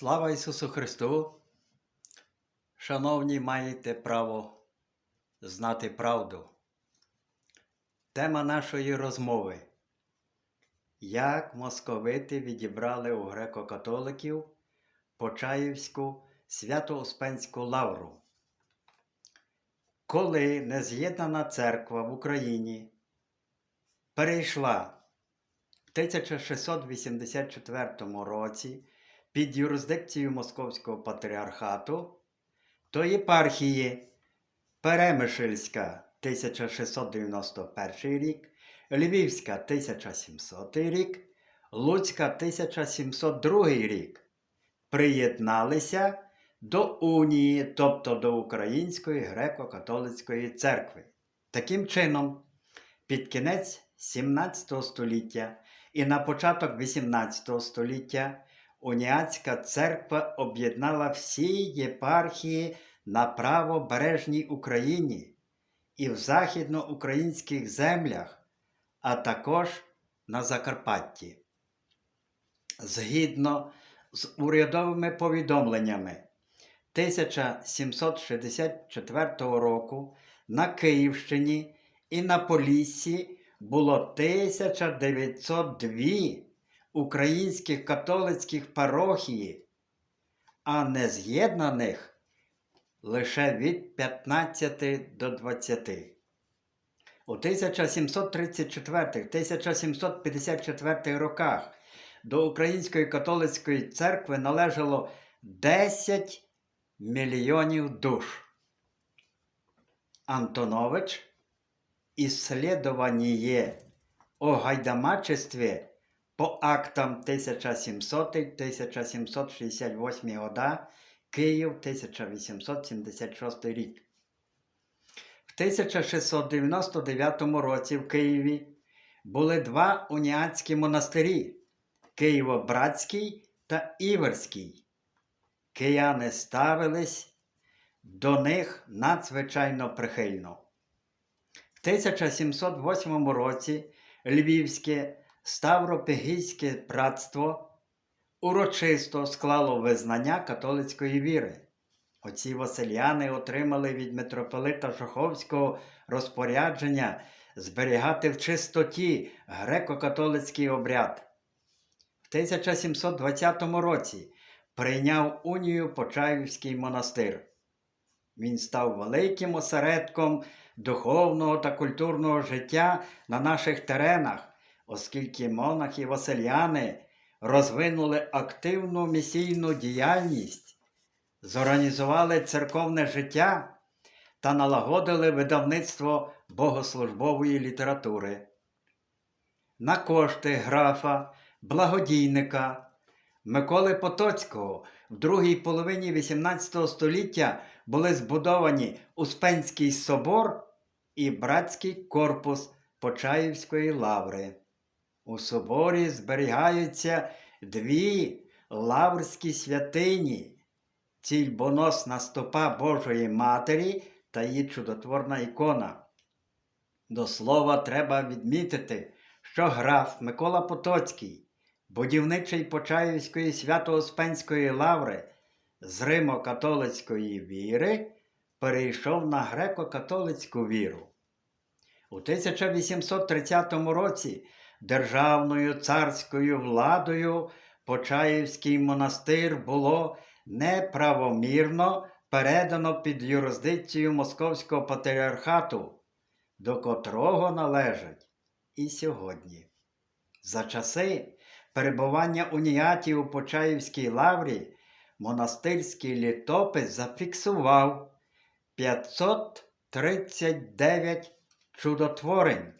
Слава Ісусу Христу! Шановні, маєте право знати правду. Тема нашої розмови. Як московити відібрали у греко-католиків Почаївську Свято-Успенську лавру? Коли нез'єднана церква в Україні перейшла в 1684 році під юрисдикцію Московського патріархату, то єпархії Перемишльська 1691 рік, Львівська 1700 рік, Луцька 1702 рік приєдналися до унії, тобто до Української греко-католицької церкви. Таким чином, під кінець 17 століття і на початок 18 століття Уніатська церква об'єднала всі єпархії на правобережній Україні і в західноукраїнських землях, а також на Закарпатті. Згідно з урядовими повідомленнями 1764 року на Київщині і на Поліссі було 1902 українських католицьких парохії, а нез'єднаних лише від 15 до 20. У 1734-1754 роках до Української католицької церкви належало 10 мільйонів душ. Антонович Исследование о гайдамачестве по актам 1700-1768 года, Київ 1876 рік. В 1699 році в Києві були два уніатські монастирі Києво-Братський та Іверський. Кияни ставились до них надзвичайно прихильно. В 1708 році Львівське Ставропігійське братство урочисто склало визнання католицької віри. Оці Васильяни отримали від митрополита Шоховського розпорядження зберігати в чистоті греко-католицький обряд. В 1720 році прийняв унію Почаївський монастир. Він став великим осередком духовного та культурного життя на наших теренах, оскільки монахи Васильяни розвинули активну місійну діяльність, зорганізували церковне життя та налагодили видавництво богослужбової літератури. На кошти графа, благодійника Миколи Потоцького в другій половині XVIII століття були збудовані Успенський собор і братський корпус Почаївської лаври. У соборі зберігаються дві лаврські святині, цільбоносна стопа Божої Матері та її чудотворна ікона. До слова, треба відмітити, що граф Микола Потоцький, будівничий Почаївської свято-Успенської лаври з римо-католицької віри, перейшов на греко-католицьку віру. У 1830 році державною царською владою Почаївський монастир було неправомірно передано під юрисдикцію Московського патріархату, до котрого належать і сьогодні. За часи перебування уніатів у Почаївській лаврі монастирський літопис зафіксував 539 чудотворень.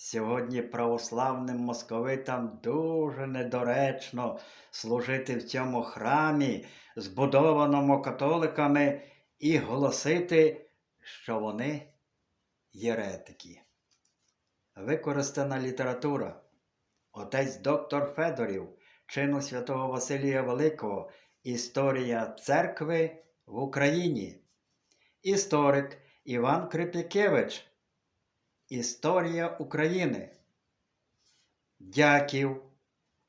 Сьогодні православним московитам дуже недоречно служити в цьому храмі, збудованому католиками, і голосити, що вони єретики. Використана література. Отець доктор Федорів, чину святого Василія Великого, Історія церкви в Україні. Історик Іван Крипякевич. Історія України. Дяків,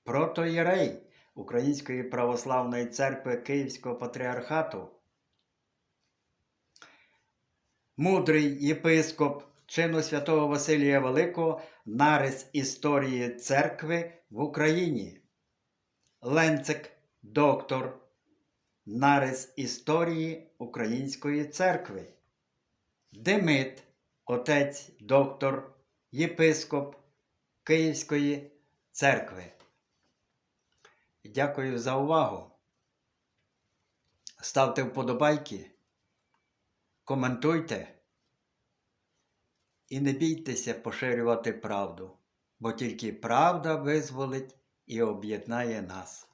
протоєрей Української православної церкви Київського патріархату. Мудрий єпископ чину святого Василія Великого нарис історії церкви в Україні. Ленцик, доктор, нарис історії Української церкви. Демит, отець, доктор, єпископ Київської церкви. Дякую за увагу. Ставте вподобайки, коментуйте і не бійтеся поширювати правду, бо тільки правда визволить і об'єднає нас.